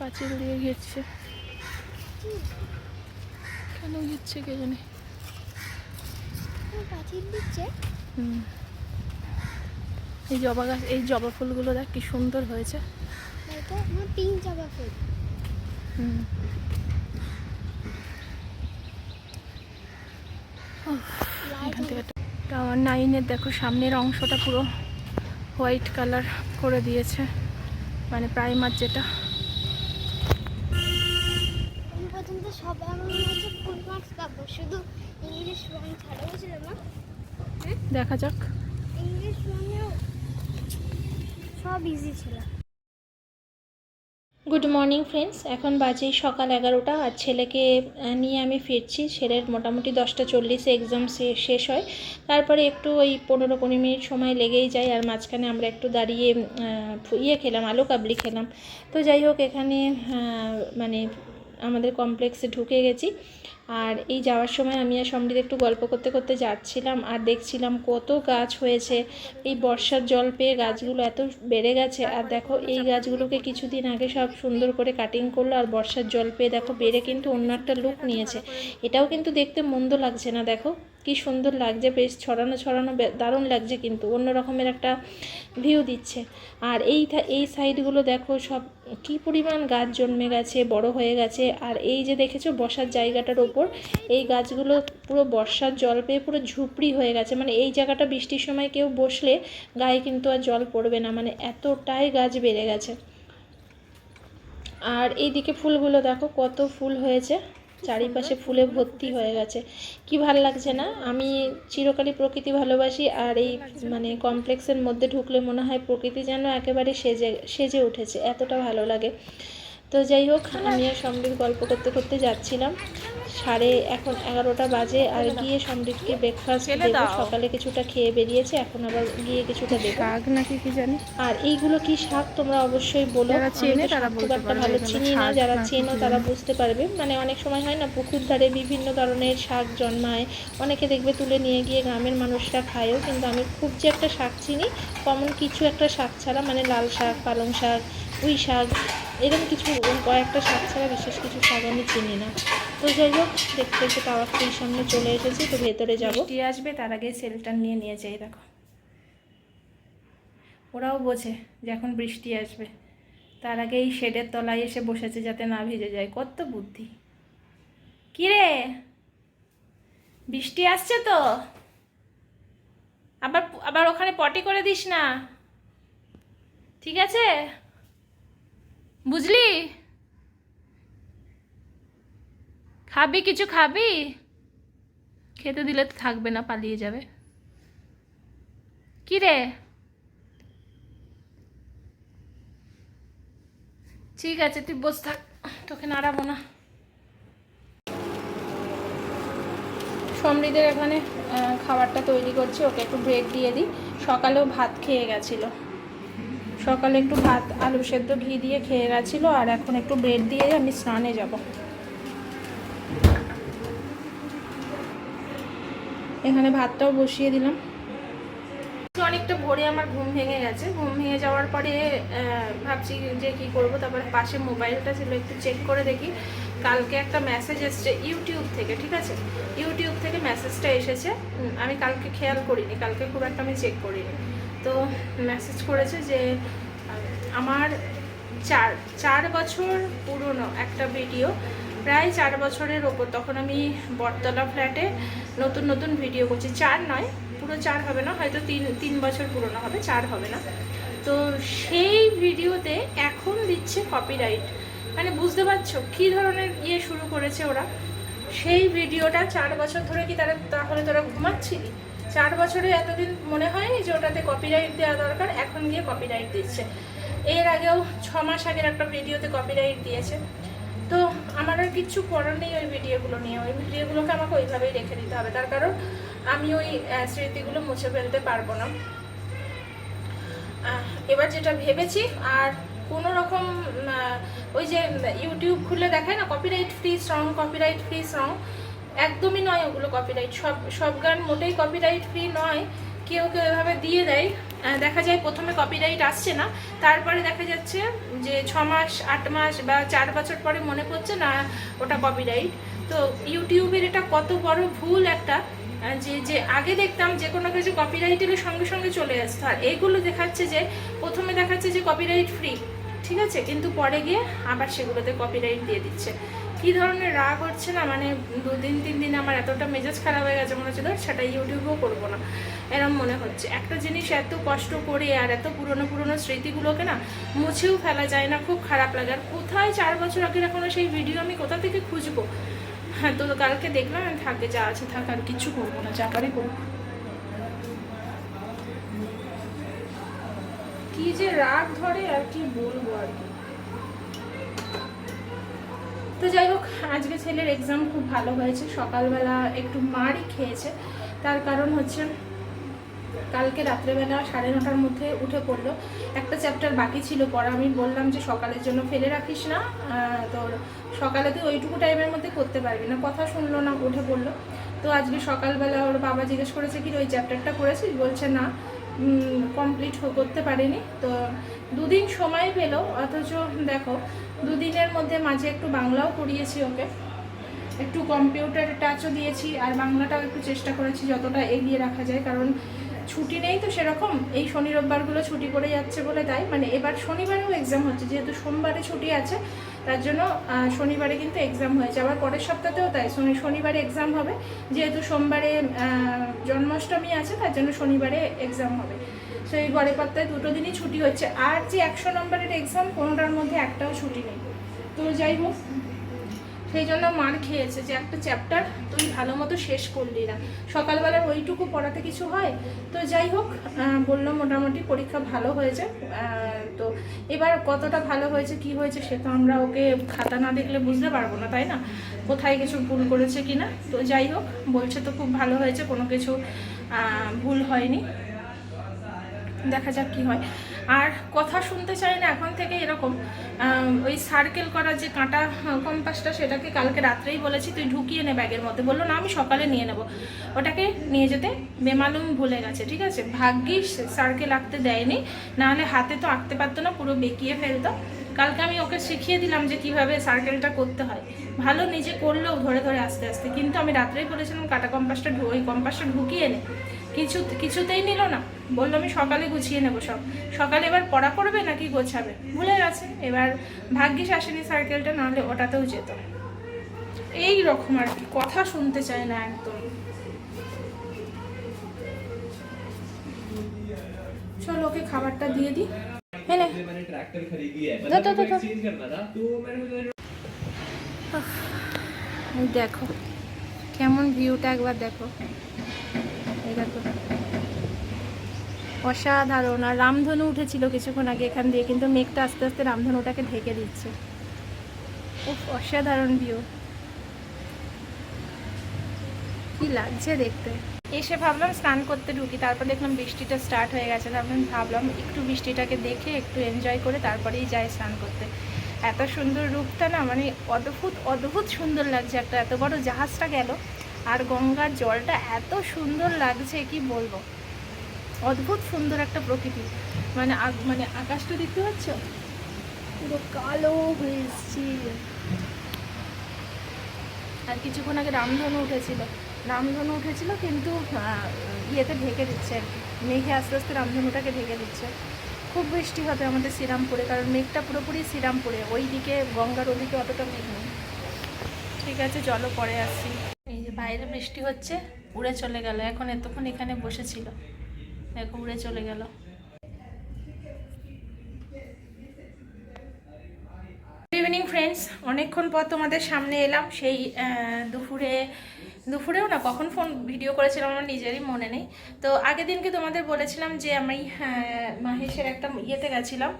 পাঁচিল দিয়ে ঘিরছে? কেন ঘিরছে কে জানে। এই জবা গাছ, এই জবা ফুলগুলো দেখ কি সুন্দর হয়েছে টাওয়ার নাইনের দেখো, সামনের অংশটা পুরো হোয়াইট কালার করে দিয়েছে মানে প্রাইমার যেটা। সব ফুল মার্কস পাবো। শুধু ইংলিশ রং ছাড়া বুঝলে না। দেখা যাক। ইংলিশ রঙেও সব ইজি ছিল। গুড মর্নিং ফ্রেন্ডস এখন বাজে সকাল এগারোটা আর ছেলেকে নিয়ে আমি ফিরছি। ছেলের মোটামুটি দশটা চল্লিশে এক্সাম শেষ হয়। তারপরে একটু ওই পনেরো কুড়ি মিনিট সময় লেগেই যায় আর মাঝখানে আমরা একটু দাঁড়িয়ে ইয়ে খেলাম, আলু কাবলি খেলাম। তো যাই হোক, এখানে মানে আমাদের কমপ্লেক্সে ঢুকে গেছি। আর এই যাওয়ার সময় আমি আর সমৃদ্ধ একটু গল্প করতে করতে যাচ্ছিলাম আর দেখছিলাম কত গাছ হয়েছে। এই বর্ষার জল পেয়ে গাছগুলো এত বেড়ে গেছে। আর দেখো, এই গাছগুলোকে কিছুদিন আগে সব সুন্দর করে কাটিং করল আর বর্ষার জল পেয়ে দেখো, বেড়ে কিন্তু অন্য একটা লুক নিয়েছে। এটাও কিন্তু দেখতে মন্দ লাগছে না, দেখো। কি সুন্দর লাগছে, বেশ ছড়ানো ছড়ানো দারুণ লাগছে কিন্তু, অন্য রকমের একটা ভিউ দিচ্ছে। আর এই এই সাইডগুলো দেখো সব কি পরিমাণ গাছ জন্মে গেছে, বড় হয়ে গেছে। আর এই যে দেখেছ বসার জায়গাটার ওপর, এই গাছগুলো পুরো বর্ষার জল পেয়ে পুরো ঝুপড়ি হয়ে গেছে। মানে এই জায়গাটা বৃষ্টির সময় কেউ বসলে গায়ে কিন্তু আর জল পড়বে না মানে এতটাই গাছ বেড়ে গেছে। আর এইদিকে ফুলগুলো দেখো কত ফুল হয়েছে। চারিপাশে ফুলে ভর্তি হয়ে গেছে। কি ভালো লাগছে না? আমি চিরকালই প্রকৃতি ভালোবাসি আর এই মানে কমপ্লেক্সের মধ্যে ঢুকলে মনে হয় প্রকৃতি যেন একেবারে সেজে সেজে উঠেছে। এতটা ভালো লাগে। তো যাই হোক আমি আর সমৃদ্ধ গল্প করতে করতে যাচ্ছিলাম। সাড়ে এখন এগারোটা বাজে আর গিয়ে সমৃদ্ধকে ব্রেকফাস্ট দেবো। সকালে কিছুটা খেয়ে বেরিয়েছে এখন আবার গিয়ে কিছুটা দেবো। শাক নাকি কি জানি? আর এইগুলো কি শাক তোমরা অবশ্যই বলো। খুব একটা ভালো চিনি না যারা চেনো তারা বুঝতে পারবে। মানে অনেক সময় হয় না পুকুর ধারে বিভিন্ন ধরনের শাক জন্মায়। অনেকে দেখবে তুলে নিয়ে গিয়ে গ্রামের মানুষরা খায়ও কিন্তু আমি খুব যে একটা শাক চিনি কমন কিছু একটা শাক ছাড়া মানে লাল শাক পালং শাক পুঁই শাক এরকম কিছু কয়েকটা শাক ছাড়া বিশেষ কিছু শাক আমি চিনি না। তো যাই হোক, দেখতে দেখতে টাওয়ার ট্রির সামনে চলে এসেছি, তো ভেতরে যাব। বৃষ্টি আসবে, তার আগে সেলটা নিয়ে নিয়ে এই দেখো। ওরাও বোঝে যে এখন বৃষ্টি আসবে। তার আগে এই শেডের তলায় এসে বসেছে যাতে না ভিজে যায়। কত বুদ্ধি। কিরে? বৃষ্টি আসছে তো? আবার আবার ওখানে পটি করে দিস না। ঠিক আছে? বুঝলি? খাবি, কিছু খাবি? খেতে দিলে তো থাকবে না, পালিয়ে যাবে। কি রে? ঠিক আছে, তুই বস থাক, তোকে নাড়াবো না। সমৃদ্ধের এখানে খাবারটা তৈরি করছি, ওকে একটু ব্রেক দিয়ে দিই। সকালেও ভাত খেয়ে গেছিল। সকালে একটু ভাত, আলু সেদ্ধ, ঘি দিয়ে খেয়ে গেছিল আর এখন একটু ব্রেড দিয়ে আমি স্নানে যাব। এখানে ভাতটাও বসিয়ে দিলাম। অনেকটা ভোরে আমার ঘুম ভেঙে গেছে। ঘুম ভেঙে যাওয়ার পরে ভাবছি যে কি করব, তারপরে পাশে মোবাইলটা ছিল, একটু চেক করে দেখি। কালকে একটা মেসেজ এসেছে ইউটিউব থেকে, ঠিক আছে? ইউটিউব থেকে মেসেজটা এসেছে। আমি কালকে খেয়াল করিনি, কালকে খুব একটা আমি চেক করিনি। তো মেসেজ করেছে যে, আমার চার চার বছর পুরনো একটা ভিডিও প্রায় চার বছরের ওপর। তখন আমি বটতলা ফ্ল্যাটে নতুন নতুন ভিডিও করছি। চার নয়, পুরো চার হবে না, হয়তো তিন তিন বছর পুরনো হবে, চার হবে না। তো সেই ভিডিওতে এখন দিচ্ছে কপিরাইট মানে বুঝতে পারছ কী ধরনের ইয়ে শুরু করেছে ওরা? সেই ভিডিওটা চার বছর ধরে কি তারা, তাহলে তোরা ঘুমাচ্ছিলি? চার বছরে এতদিন মনে হয়নি যে ওটাতে কপিরাইট দেওয়া দরকার, এখন গিয়ে কপিরাইট দিচ্ছে। এর আগেও ছ মাস আগের একটা ভিডিওতে কপিরাইট দিয়েছে। তো আমার আর কিচ্ছু করার নেই ওই ভিডিওগুলো নিয়ে। ওই ভিডিওগুলোকে আমাকে ওইভাবেই রেখে দিতে হবে। তার কারণ আমি ওই স্মৃতিগুলো মুছে ফেলতে পারব না। এবার যেটা ভেবেছি, আর কোনো রকম ওই যে ইউটিউব খুলে দেখায় না copyright free song copyright free song একদমই নয় ওগুলো কপিরাইট সব সব গান মোটেই কপিরাইট ফ্রি নয়। কেউ কেউ এভাবে দিয়ে দেয়। দেখা যায় প্রথমে কপিরাইট আসছে না। তারপরে দেখা যাচ্ছে যে ছ মাস, আট মাস বা চার বছর পরে মনে পড়ছে, না, ওটা কপিরাইট তো ইউটিউবের এটা কত বড় ভুল একটা যে যে আগে দেখতাম যে কোনো কিছু কপিরাইট এলে সঙ্গে সঙ্গে চলে আসতো। আর এইগুলো দেখাচ্ছে যে প্রথমে দেখাচ্ছে যে কপিরাইট ফ্রি ঠিক আছে? কিন্তু পরে গিয়ে আবার সেগুলোতে কপিরাইট দিয়ে দিচ্ছে। কী ধরনের রাগ হচ্ছে না? মানে দুদিন, তিন দিন আমার এতটা মেজাজ খারাপ হয়ে গেছে মনে হচ্ছে ধর সেটা ইউটিউবেও করব না। এরম মনে হচ্ছে। একটা জিনিস এত কষ্ট করে আর এত পুরনো পুরনো স্মৃতিগুলোকে না মুছেও ফেলা যায় না, খুব খারাপ লাগে। আর কোথায় চার বছর আগের এখনও সেই ভিডিও আমি কোথা থেকে খুঁজবো? হ্যাঁ তো কালকে দেখলাম থাকে, যা আছে থাক, আর কিছু করব না, যা পারি করব। কি যে রাগ ধরে আর কি বলব আর কি। তো যাই হোক, আজকে ছেলের এক্সাম খুব ভালো হয়েছে। সকালবেলা একটু মারই খেয়েছে। তার কারণ হচ্ছে কালকে রাত্রেবেলা সাড়ে নটার মধ্যে উঠে পড়ল। একটা চ্যাপ্টার বাকি ছিল পড়া আমি বললাম যে সকালের জন্য ফেলে রাখিস না। তোর সকালে তুই ওইটুকু টাইমের মধ্যে করতে পারবি না। কথা শুনলো না, উঠে পড়ল। তো আজকে সকালবেলা ওর বাবা জিজ্ঞেস করেছে কি ওই চ্যাপ্টারটা করেছিস? বলছে, না কমপ্লিট করতে পারিনি। তো দুদিন সময় পেল, অথচ দেখো দুদিনের মধ্যে মাঝে একটু বাংলাও পড়িয়েছি ওকে। একটু কম্পিউটার টাচও দিয়েছি আর বাংলাটাও একটু চেষ্টা করেছি যতটা এগিয়ে রাখা যায়, কারণ ছুটি নেই তো সেরকম। এই শনি রোববারগুলো ছুটি পড়ে যাচ্ছে বলে তাই। মানে এবার শনিবারেও এক্সাম হচ্ছে, যেহেতু সোমবারে ছুটি আছে, তার জন্য শনিবারে কিন্তু এক্সাম হয়েছে আবার পরের সপ্তাহতেও তাই, শনি, শনিবারে এক্সাম হবে। যেহেতু সোমবারে জন্মাষ্টমী আছে, তার জন্য শনিবারে এক্সাম হবে। সেই গড়ে পাত্তায় দুটো দিনই ছুটি হচ্ছে। আর যে একশো নম্বরের এক্সাম কোনোটার মধ্যে একটাও ছুটি নেই। তো যাই হোক, সেই জন্য মার খেয়েছে যে একটা চ্যাপ্টার তুই ভালো মতো শেষ করলি না। সকালবেলার ওইটুকু পড়াতে কিছু হয়? তো যাই হোক বলল মোটামুটি পরীক্ষা ভালো হয়েছে। তো এবার কতটা ভালো হয়েছে, কি হয়েছে সে তো আমরা ওকে খাতা না দেখলে বুঝতে পারব না, তাই না? কোথায় কিছু ভুল করেছে কি না তো যাই হোক, বলছে তো খুব ভালো হয়েছে, কোনো কিছু ভুল হয়নি। দেখা যাক কি হয়। আর কথা শুনতে চাই না, এখন থেকে এরকম। ওই সার্কেল করা যে কাঁটা কম্পাসটা সেটাকে কালকে রাত্রেই বলেছি, তুই ঢুকিয়ে নে ব্যাগের মধ্যে। বলল, না, আমি সকালে নিয়ে নেব। ওটাকে নিয়ে যেতে বেমালুম ভুলে গেছে, ঠিক আছে? ভাগ্যিস সার্কেল আঁকতে দেয়নি, নাহলে হাতে তো আঁকতে পারতো না, পুরো বেঁকিয়ে ফেলতো। কালকে আমি ওকে শিখিয়ে দিলাম যে কীভাবে সার্কেলটা করতে হয়। ভালো নিজে করলেও ধরে ধরে আস্তে আস্তে। কিন্তু আমি রাত্রেই বলেছিলাম, কাটা কম্পাসটা ওই কম্পাসটা ঢুকিয়ে নে। কিছু কিছুতেই নিল না। বলল, আমি সকালে গুছিয়ে নেব সব। সকালে এবার পড়া করবে নাকি গোছাবে? ভুলে গেছে। এবার ভাগ্যিস আসেনি সার্কেলটা নাহলে ওটাতেও যেত। এই রকম আর কি, কথা শুনতে চায় না একদম। চল, ওকে খাবারটা দিয়ে দিই। হ্যাঁ, হ্যাঁ। দেখো, কেমন ভিউটা একবার দেখো। অসাধারণ। আর রামধনু উঠেছিল কিছুক্ষণ আগে এখান দিয়ে, কিন্তু মেঘটা আস্তে আস্তে রামধনুটাকে ঢেকে দিচ্ছে। অসাধারণ ভিউ কি লাগছে দেখতে। এসে ভাবলাম স্নান করতে ঢুকি, তারপর দেখলাম বৃষ্টিটা স্টার্ট হয়ে গেছে। তারপর ভাবলাম একটু বৃষ্টিটাকে দেখে, একটু এনজয় করে তারপরেই যাই স্নান করতে। এত সুন্দর রূপটা না মানে অদ্ভুত অদ্ভুত সুন্দর লাগছে একটা। এত বড় জাহাজটা গেল আর গঙ্গার জলটা এত সুন্দর লাগছে, কি বলব? অদ্ভুত সুন্দর একটা প্রকৃতি। মানে মানে আকাশটা দেখতে পাচ্ছ? পুরো কালো হয়ে এসছে। আর কিছুক্ষণ আগে রামধনু উঠেছিল। রামধনু উঠেছিল কিন্তু ইয়েতে ঢেকে দিচ্ছে মেঘে আস্তে আস্তে রামধনুটাকে ঢেকে দিচ্ছে। খুব বৃষ্টি হবে আমাদের শ্রীরামপুরে, কারণ মেঘটা পুরোপুরি শ্রীরামপুরে। ওই দিকে গঙ্গার ওদিকে অতটা মেঘ নেই। ঠিক আছে, চলো পরে আসছি। বাইরে বৃষ্টি হচ্ছে, উড়ে চলে গেল। এখন এতক্ষণ এখানে বসেছিল। দেখো, উড়ে চলে গেল। ইভিনিং ফ্রেন্ডস অনেকক্ষণ পর তোমাদের সামনে এলাম। সেই দুপুরে দুপুরেও না কখন ফোন ভিডিও করেছিলাম আমার নিজেরই মনে নেই। তো আগের দিনকে তোমাদের বলেছিলাম যে আমি আহ, মাহেশের একটা ইয়েতে গেছিলাম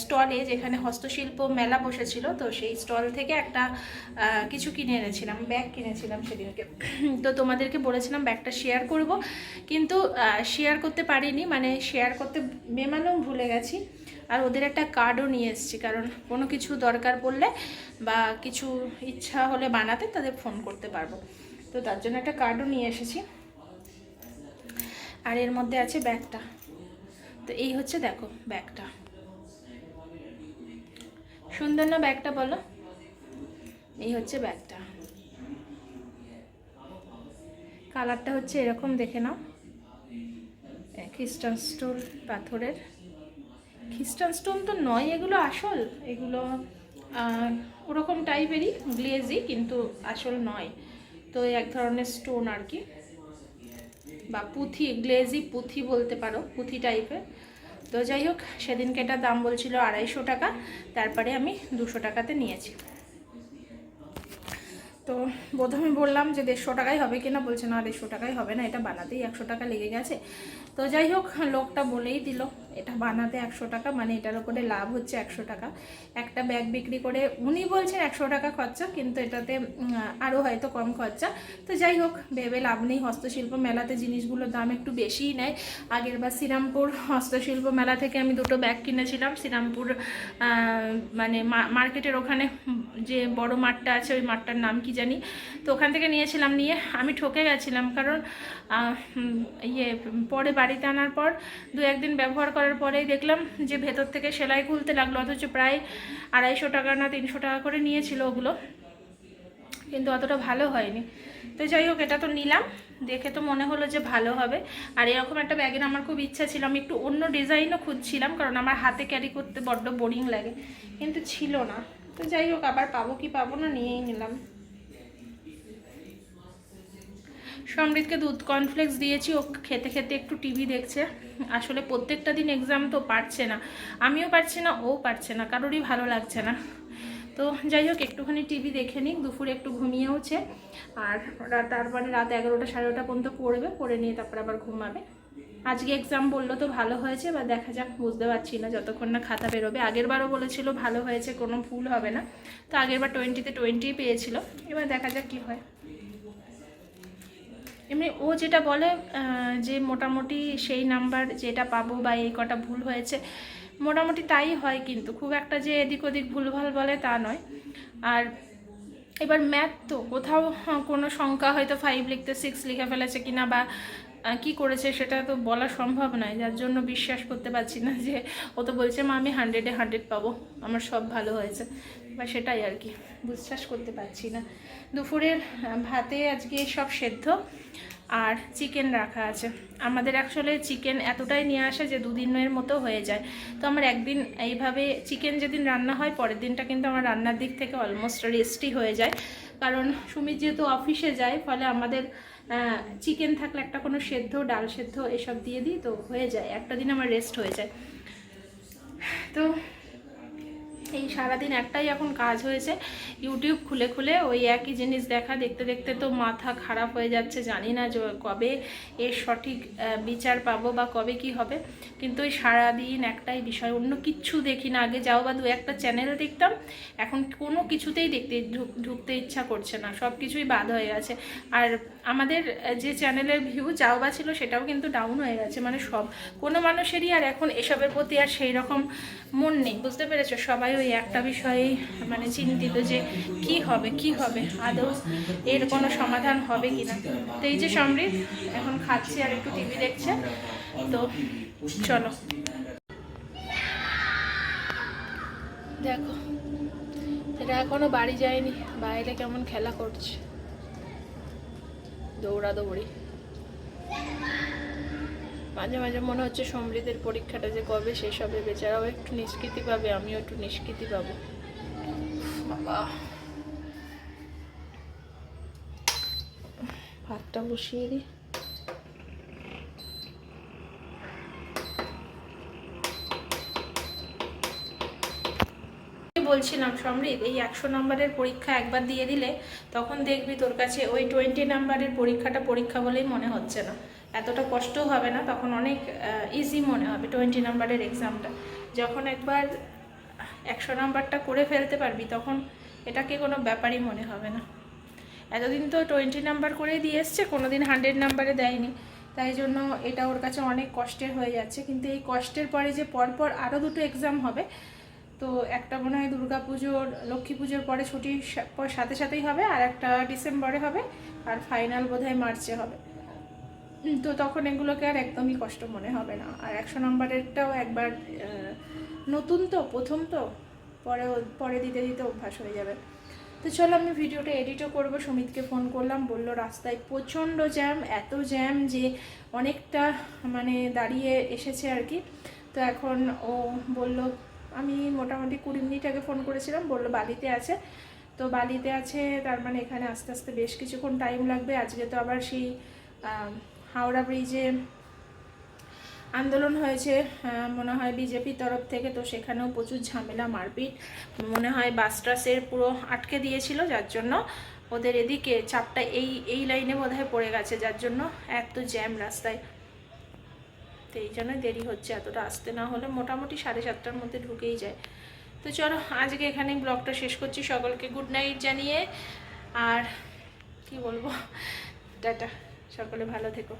স্টলে যেখানে হস্তশিল্প মেলা বসেছিল তো সেই স্টল থেকে একটা কিছু কিনে এনেছিলাম ব্যাগ কিনেছিলাম সেদিনকে। তো তোমাদেরকে বলেছিলাম ব্যাগটা শেয়ার করব কিন্তু শেয়ার করতে পারিনি মানে শেয়ার করতে বেমালুম ভুলে গেছি। আর ওদের একটা কার্ডও নিয়ে এসেছি কারণ কোনো কিছু দরকার পড়লে বা কিছু ইচ্ছা হলে বানাতে তাদের ফোন করতে পারব। তো তার জন্য একটা কার্ডও নিয়ে এসেছি। আর এর মধ্যে আছে ব্যাগটা। তো এই হচ্ছে দেখো ব্যাগটা। সুন্দর না ব্যাগটা বলো? এই হচ্ছে ব্যাগটা। কালারটা হচ্ছে এরকম, দেখে নাও। খ্রিস্টান স্টোন পাথরের। খ্রিস্টান স্টোন তো নয়, এগুলো আসল। এগুলো ওরকম টাইপেরই গ্লেজি কিন্তু আসল নয়। তো এক ধরনের স্টোন আর কি বা পুঁথি গ্লেজি পুঁথি বলতে পারো, পুঁথি টাইপের তো যাই হোক, সেদিনকে এটার দাম বলছিল আড়াইশো টাকা, তারপরে আমি দুশো টাকাতে নিয়েছি। তো প্রথমে বললাম যে দেড়শো টাকাই হবে কিনা, বলছে না, দেড়শো টাকাই হবে না, এটা বানাতেই একশো টাকা লেগে গেছে। তো যাই হোক, লোকটা বলেই দিল। এটা বানাতে একশো টাকা মানে এটার উপরে লাভ হচ্ছে একশো টাকা। একটা ব্যাগ বিক্রি করে উনি বলছেন একশো টাকা খরচা, কিন্তু এটাতে আরও হয়তো কম খরচা। তো যাই হোক, ভেবে লাভ নেই। হস্তশিল্প মেলাতে জিনিসগুলোর দাম একটু বেশিই নেয়। আগের বার শ্রীরামপুর হস্তশিল্প মেলা থেকে আমি দুটো ব্যাগ কিনেছিলাম। শ্রীরামপুর মানে মার্কেটের ওখানে যে বড় মাঠটা আছে, ওই মাঠটার নাম কি জানি? তো ওখান থেকে নিয়েছিলাম নিয়ে আমি ঠকে গেছিলাম। কারণ ইয়ে পরে বাড়িতে আনার পর দু একদিন ব্যবহার করার পরেই দেখলাম যে ভেতর থেকে সেলাই খুলতে লাগল, অথচ প্রায় আড়াইশো টাকা না তিনশো টাকা করে নিয়েছিল ওগুলো। কিন্তু অতটা ভালো হয়নি। তো যাই হোক, এটা তো নিলাম। দেখে তো মনে হলো যে ভালো হবে। আর এরকম একটা ব্যাগের আমার খুব ইচ্ছা ছিল। আমি একটু অন্য ডিজাইনও খুঁজছিলাম, কারণ আমার হাতে ক্যারি করতে বড্ড বোরিং লাগে। কিন্তু ছিল না। তো যাই হোক, আবার পাবো কি পাবো না নিয়েই নিলাম। সমৃদ্ধকে দুধ কর্নফ্লেক্স দিয়েছি, ও খেতে খেতে একটু টিভি দেখছে। আসলে প্রত্যেকটা দিন এক্সাম তো পারছে না। আমিও পারছি না, ও পারছে না, কারোরই ভালো লাগছে না। তো যাই হোক, একটুখানি টিভি দেখে নিক, দুপুরে একটু ঘুমিয়েওছে। আর তারপরে রাত এগারোটা সাড়ে নটা পর্যন্ত পড়বে, পড়ে নিয়ে তারপর আবার ঘুমাবে। আজকে এক্সাম বলল তো ভালো হয়েছে বা দেখা যাক, বুঝতে পারছি না, যতক্ষণ না খাতা বেরোবে। আগের বারও বলেছিল ভালো হয়েছে, কোনো ভুল হবে না। তো আগের বার টোয়েন্টিতে টোয়েন্টি পেয়েছিল। এবার দেখা যাক কী হয়। এমনি ও যেটা বলে যে মোটামুটি সেই নাম্বার যেটা পাবো বা এই কটা ভুল হয়েছে, মোটামুটি তাই হয় কিন্তু। খুব একটা যে এদিক ওদিক ভুলভাল বলে তা নয়। আর এবার ম্যাথ তো কোথাও কোনো সংখ্যা হয়তো ফাইভ লিখতে সিক্স লিখে ফেলেছে কিনা বা কি করেছে সেটা তো বলা সম্ভব নয়। যার জন্য বিশ্বাস করতে পারছি না যে ও তো বলছে, মা, আমি হান্ড্রেডে হান্ড্রেড পাবো। আমার সব ভালো হয়েছে। বা সেটাই আর কি বিশ্বাস করতে পারছি না। দুপুরের ভাতে আজকে সব সেদ্ধ আর চিকেন রাখা আছে। আমাদের অ্যাকচুয়ালি চিকেন এতটাই নিয়ে আসে যে দুদিনের মতো হয়ে যায়। তো আমার একদিন এইভাবে চিকেন যেদিন রান্না হয়, পরের দিনটা কিন্তু আমার রান্নার দিক থেকে অলমোস্ট রেস্টই হয়ে যায়। কারণ সুমিত যেহেতু অফিসে যায়, ফলে আমাদের চিকেন থাকলে একটা কোনো সেদ্ধ, ডাল সেদ্ধ এসব দিয়ে দিই, তো হয়ে যায়। একটা দিন আমার রেস্ট হয়ে যায়। তো এই সারাদিন একটাই এখন কাজ হয়েছে ইউটিউব খুলে খুলে ওই একই জিনিস দেখা, দেখতে দেখতে তো মাথা খারাপ হয়ে যাচ্ছে, জানি না যে কবে এর সঠিক বিচার পাবো বা কবে কি হবে, কিন্তু ওই সারাদিন একটাই বিষয়, অন্য কিচ্ছু দেখি না, আগে যাও বা দু একটা চ্যানেল দেখতাম, এখন কোনো কিছুতেই দেখতে ঢুক- ঢুকতে ইচ্ছা করছে না, সব কিছুই বাদ হয়ে গেছে, আর আমাদের যে চ্যানেলের ভিউ যাও বা ছিল সেটাও কিন্তু ডাউন হয়ে গেছে মানে সব, কোনো মানুষেরই আর এখন এসবের প্রতি আর সেই রকম মন নেই, বুঝতে পেরেছ? সবাই ওই একটা বিষয়েই মানে চিন্তিত যে কি হবে কি হবে, আদৌ এর কোনো সমাধান হবে কি না তো এই যে সমৃদ্ধ, এখন খাচ্ছে আর একটু টিভি দেখছে। তো চলো। দেখো এটা এখনও বাড়ি যায়নি, বাইরে কেমন খেলা করছে। দৌড়াদৌড়ি। মাঝে মাঝে মনে হচ্ছে সমৃদ্ধের পরীক্ষাটা যে কবে শেষ হবে, বেচারাও একটু নিষ্কৃতি পাবে, আমিও একটু নিষ্কৃতি পাবো। বাবা। ভাতটা বসিয়ে দিই। বলছিলাম, সমৃদ্ধ, এই একশো নম্বরের পরীক্ষা একবার দিয়ে দিলে তখন দেখবি তোর কাছে ওই টোয়েন্টি নাম্বারের পরীক্ষাটা পরীক্ষা বলেই মনে হচ্ছে না। এতটা কষ্টও হবে না, তখন অনেক ইজি মনে হবে টোয়েন্টি নাম্বারের এক্সামটা যখন একবার একশো নাম্বারটা করে ফেলতে পারবি, তখন এটাকে কোনো ব্যাপারই মনে হবে না। এতদিন তো টোয়েন্টি নাম্বার করেই দিয়ে এসছে কোনো দিন হান্ড্রেড নাম্বারে দেয়নি। তাই জন্য এটা ওর কাছে অনেক কষ্টের হয়ে যাচ্ছে। কিন্তু এই কষ্টের পরে যে পরপর আরও দুটো এক্সাম হবে, তো একটা মনে হয় দুর্গা পুজোর, লক্ষ্মী পুজোর পরে ছুটির সাথে সাথেই হবে, আর একটা ডিসেম্বরে হবে, আর ফাইনাল বোধহয় মার্চে হবে। তো তখন এগুলোকে আর একদমই কষ্ট মনে হবে না। আর একশো নম্বরেরটাও একবার নতুন তো, প্রথম তো পরে পরে দিতে দিতে অভ্যাস হয়ে যাবে। তো চলো আমি ভিডিওটা এডিটও করব। সুমিতকে ফোন করলাম, বলল, রাস্তায় প্রচণ্ড জ্যাম এত জ্যাম যে অনেকটা মানে দাঁড়িয়ে এসেছে আর কি। তো এখন ও বলল, আমি মোটামুটি কুড়ি মিনিট আগে ফোন করেছিলাম, বলল, বালিতে আছে। তো বালিতে আছে, তার মানে এখানে আস্তে আস্তে বেশ কিছুক্ষণ টাইম লাগবে। আজকে তো আবার সেই হাওড়া ব্রিজে আন্দোলন হয়েছে মনে হয় বিজেপির তরফ থেকে, তো সেখানেও প্রচুর ঝামেলা, মারপিট। মনে হয় বাস টাসের পুরো আটকে দিয়েছিল, যার জন্য ওদের এদিকে চাপটা এই এই লাইনে বোধহয় পড়ে গেছে, যার জন্য এত জ্যাম রাস্তায়। তো এই জন্য দেরি হচ্ছে, এতটা আসতে না হলে মোটামুটি সাড়ে সাতটার মধ্যে ঢুকেই যায়। তো চলো, আজকে এখানেই ব্লগটা শেষ করছি, সকলকে গুড নাইট জানিয়ে, আর কি বলব? টাটা। সকলে ভালো থেকো।